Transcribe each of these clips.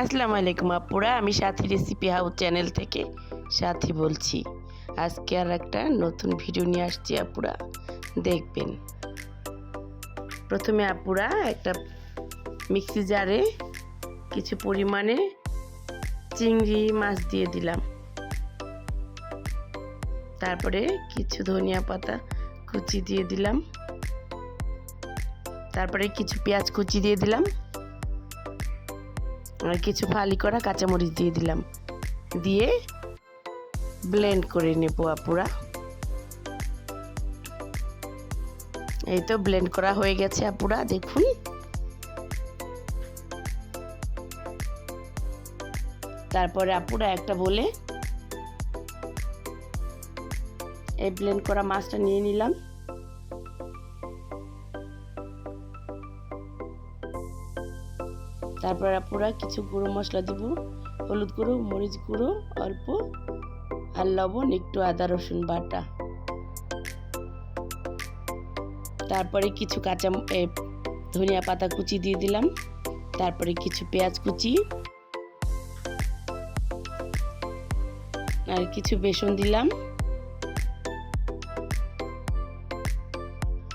আসসালামু আলাইকুম আপুরা, আমি সাথী রেসিপি হাউস চ্যানেল থেকে সাথী বলছি। আজকে আর একটা নতুন ভিডিও নিয়ে আসছি আপুরা। দেখবেন। প্রথমে আপুরা একটা মিক্সি জারে কিছু পরিমাণে চিংড়ি মাছ দিয়ে দিলাম। তারপরে কিছু ধনিয়া পাতা কুচি দিয়ে দিলাম। তারপরে কিছু পেঁয়াজ কুচি দিয়ে দিলাম। আর কিছু ফালি করা কাঁচামরিচ দিয়ে দিলাম। দিয়ে ব্লেন্ড করে নেব আপুরা। এই তো ব্লেন্ড করা হয়ে গেছে আপুরা, দেখুন। তারপরে আপুরা একটা বলে এই ব্লেন্ড করা মাছটা নিয়ে নিলাম। তারপর আপুরা কিছু গুঁড়ো মশলা দিব, হলুদ গুঁড়ো, মরিচ গুঁড়ো, অল্প, আর লবণ, একটু আদা, রসুন বাটা। তারপরে কিছু কাঁচা ধনিয়া পাতা কুচি দিয়ে দিলাম। তারপরে কিছু পেঁয়াজ কুচি। আর কিছু বেসন দিলাম।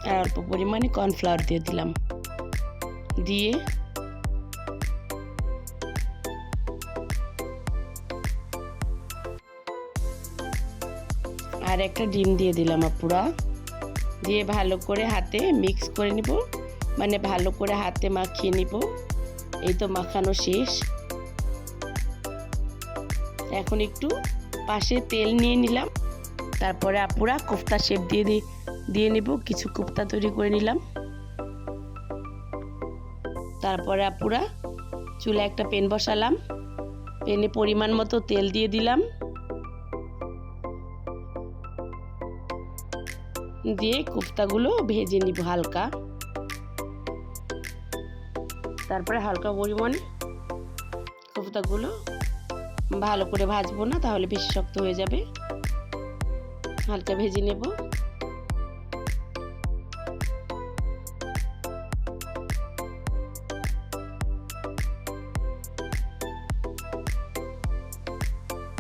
আর অল্প পরিমাণে কর্নফ্লাওয়ার দিয়ে দিলাম। দিয়ে আর একটা ডিম দিয়ে দিলাম আপুরা। দিয়ে ভালো করে হাতে মিক্স করে নিব। মানে ভালো করে হাতে মাখিয়ে নিব। এই তো মাখানো শেষ। এখন একটু পাশে তেল নিয়ে নিলাম। তারপরে আপুরা কোফতা শেপ দিয়ে দিয়ে নিব। কিছু কোফতা তৈরি করে নিলাম। তারপরে আপুরা চুলা একটা পেন বসালাম। পেনে পরিমাণ মতো তেল দিয়ে দিলাম। দিয়ে কোফতাগুলো ভেজে নিব হালকা। তারপরে হালকা পরিমাণে কোফতাগুলো ভালো করে ভাজবো না, তাহলে বেশি শক্ত হয়ে যাবে। হালকা ভেজে নেব।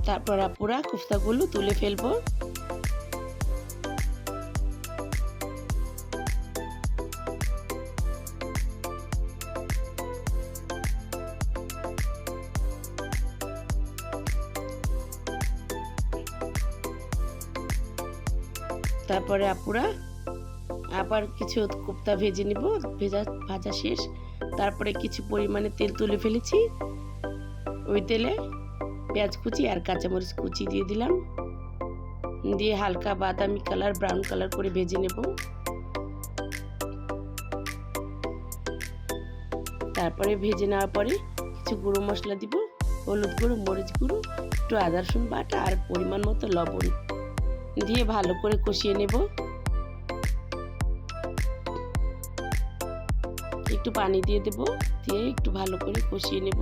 তারপর আপুরা কোফতাগুলো তুলে ফেলব। তারপরে আপুরা, আবার কিছু কোপ্তা ভেজে নিব, ভেজা, ভাজা শেষ। তারপরে কিছু পরিমাণে তেল তুলে ফেলেছি। ওই তেলে পেঁয়াজ কুচি আর কাঁচামরিচ কুচি দিয়ে দিলাম। দিয়ে হালকা বাদামি কালার, ব্রাউন কালার করে ভেজে নেব। তারপরে ভেজে নেওয়ার পরে কিছু গুঁড়ো মশলা দিব, হলুদ গুঁড়ো, মরিচ গুঁড়ো, একটু আদা রসুন বাটা আর পরিমাণ মতো লবণ। দিয়ে ভালো করে কষিয়ে নেব। একটু পানি দিয়ে দেব, দিয়ে একটু ভালো করে কষিয়ে নেব।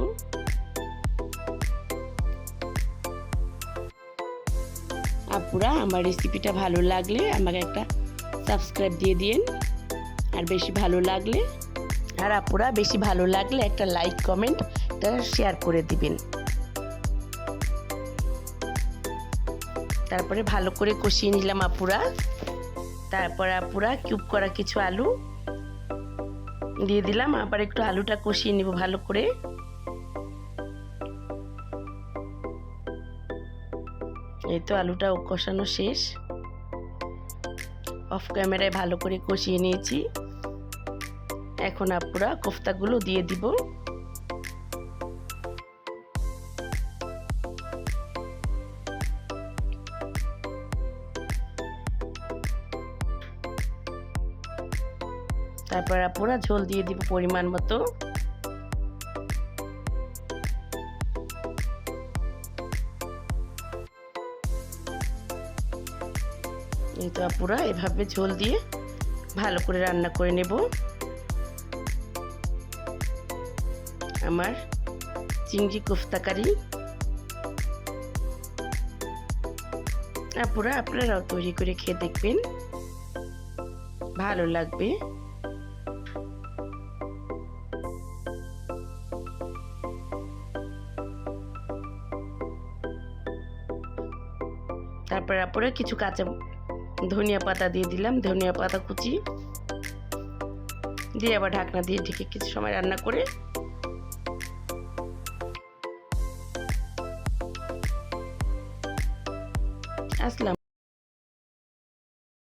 আপুরা, আমার রেসিপিটা ভালো লাগলে আমাকে একটা সাবস্ক্রাইব দিয়ে দিন আর বেশি ভালো লাগলে, আর আপুরা, বেশি ভালো লাগলে একটা লাইক কমেন্ট শেয়ার করে দিবেন। তারপরে ভালো করে কষিয়ে নিলাম আপুরা। তারপর আপুরা কিউব করা কিছু আলু। দিয়ে দিলাম, আবার একটু আলুটা কষিয়ে নিব ভালো করে। এই তো আলুটা কষানো শেষ। অফ ক্যামেরায় ভালো করে কষিয়ে নিয়েছি। এখন আপুরা কোফতাগুলো দিয়ে দিব। তারপর পুরো ঝোল দিয়ে দিব পরিমাণ মতো। এই তো পুরো এভাবে ঝোল দিয়ে ভালো করে রান্না করে নেব। আমার চিংড়ি কোফতাকারি আপুরা আপনারাও তৈরি করে খেয়ে দেখবেন। ভালো লাগবে। তারপরে পরে কিছু কাঁচা ধনিয়া পাতা দিয়ে দিলাম, ধনিয়া পাতা কুচি। দিয়ে আবার ঢাকনা দিয়ে ঢেকে কিছু সময় রান্না করে আসলাম।